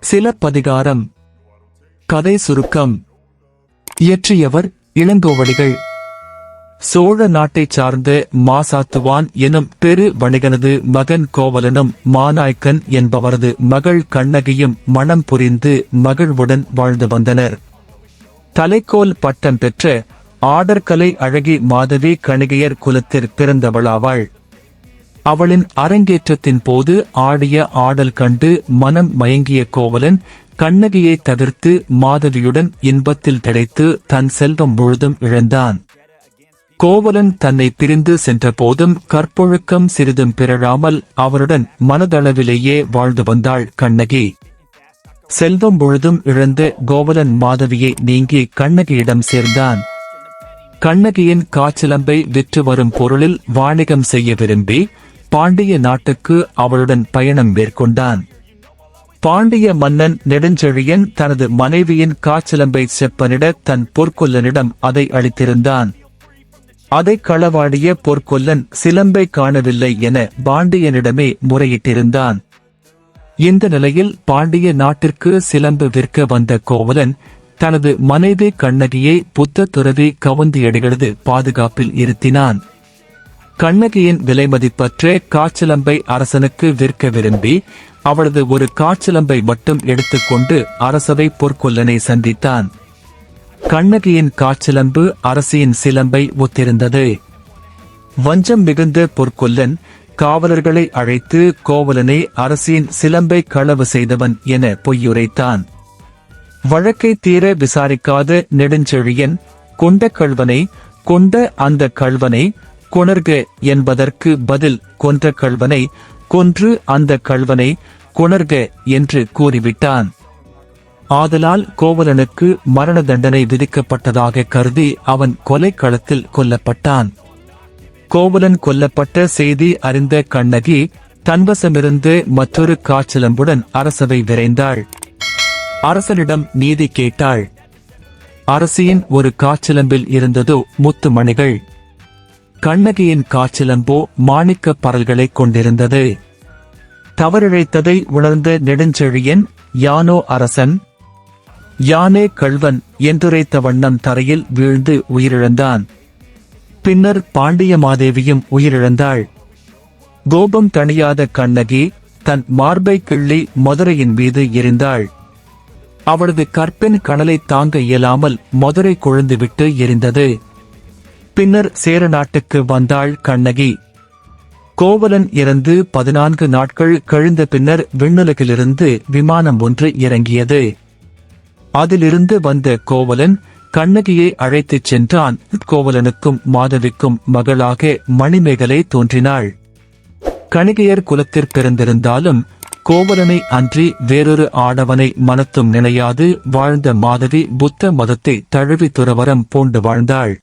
சிலப்பதிகாரம் கதை சுருக்கம். இயற்றியவர் இளங்கோவடிகள். சோழ நாட்டைச் சார்ந்த மாசாத்துவான் எனும் பெரு வணிகனது மகன் கோவலனும் மாநாய்க்கன் என்பவரது மகள் கண்ணகியும் மணம் புரிந்து மகிழ்வுடன் வாழ்ந்து வந்தனர். தலைக்கோல் பட்டம் பெற்ற ஆடற்கலை அழகி மாதவி கணிகையர் குலத்தில் பிறந்தவளாவாள். அவளின் அரங்கேற்றத்தின் போது ஆடிய ஆடல் கண்டு மனம் மயங்கிய கோவலன் கண்ணகியை தவிர்த்து மாதவியுடன் இன்பத்தில் திளைத்து தன் செல்வம் முழுதும் இழந்தான். கோவலன் தன்னை பிரிந்து சென்ற போதும் கற்பொழுக்கம் சிறிதும் பிறழாமல் அவருடன் மனதளவிலேயே வாழ்ந்து வந்தாள் கண்ணகி. செல்வம் முழுதும் இழந்த கோவலன் மாதவியை நீங்கி கண்ணகியிடம் சேர்ந்தான். கண்ணகியின் காய்ச்சலம்பை விற்று வரும் பொருளில் வாணிகம் செய்ய விரும்பி பாண்டிய நாட்டுக்கு அவளுடன் பயணம் மேற்கொண்டான். பாண்டிய மன்னன் நெடுஞ்செழியன் தனது மனைவியின் காய்ச்சலம்பை செப்பனிட தன் பொற்கொல்லனிடம் அதை அளித்திருந்தான். அதை களவாடிய பொற்கொல்லன் சிலம்பை காணவில்லை என பாண்டியனிடமே முறையிட்டிருந்தான். இந்த நிலையில் பாண்டிய நாட்டிற்கு சிலம்பு விற்க வந்த கோவலன் தனது மனைவி கண்ணகியை புத்த துறவி கவுந்தியடிகளது பாதுகாப்பில் இருத்தினான். கண்ணகியின் விலைமதிப்பற்ற காய்ச்சலம்பை அரசனுக்கு விற்க விரும்பி அவளது ஒரு காய்ச்சலம்பை மட்டும் எடுத்துக்கொண்டு அரசவை பொற்கொல்லனை சந்தித்தான். கண்ணகியின் காய்ச்சலம்பு அரசியின் சிலம்பை ஒத்திருந்தது. வஞ்சம் மிகுந்த பொற்கொல்லன் காவலர்களை அழைத்து கோவலனை அரசியின் சிலம்பை களவு செய்தவன் என பொய்யுரைத்தான். வழக்கை தீர விசாரிக்காத நெடுஞ்செழியன் கொண்ட கள்வனை கொண்ட அந்த கள்வனை கொணர்க என்பதற்கு பதில் கொன்ற கள்வனை கொன்று அந்த கள்வனை கொணர்க என்று கூறிவிட்டான். ஆதலால் கோவலனுக்கு மரண தண்டனை விதிக்கப்பட்டதாக கருதி அவன் கொலைக்களத்தில் கொல்லப்பட்டான். கோவலன் கொல்லப்பட்ட செய்தி அறிந்த கண்ணகி தன்வசமிருந்து மற்றொரு காய்ச்சலம்புடன் அரசவை விரைந்தாள். அரசனிடம் நீதி கேட்டாள். அரசியின் ஒரு காய்ச்சலம்பில் இருந்ததோ முத்துமணிகள் கண்ணகியின் காய்ச்சலம்போ மாணிக்கப் பரல்களை கொண்டிருந்தது. தவறிழைத்ததை உணர்ந்த நெடுஞ்செழியன் யானோ அரசன் யானே கள்வன் என்றுரைத்த வண்ணம் தரையில் வீழ்ந்து உயிரிழந்தான். பின்னர் பாண்டிய மாதேவியும் உயிரிழந்தாள். கோபம் தணியாத கண்ணகி தன் மார்பை கிள்ளி மதுரையின் மீது எரிந்தாள். அவளது கற்பின் கனலை தாங்க இயலாமல் மதுரை கொழுந்துவிட்டு எரிந்தது. பின்னர் சேர நாட்டுக்கு வந்தாள் கண்ணகி. கோவலன் இறந்து பதினான்கு நாட்கள் கழிந்த பின்னர் விண்ணுலகிலிருந்து விமானம் ஒன்று இறங்கியது. அதிலிருந்து வந்த கோவலன் கண்ணகியை அழைத்துச் சென்றான். கோவலனுக்கும் மாதவிக்கும் மகளாக மணிமேகலை தோன்றினாள். கணிகையர் குலத்திற் பிறந்திருந்தாலும் கோவலனை அன்றி வேறொரு ஆடவனை மனத்தும் நினையாது. வாழ்ந்த மாதவி புத்த மதத்தை தழுவி துறவரம் பூண்டு வாழ்ந்தாள்.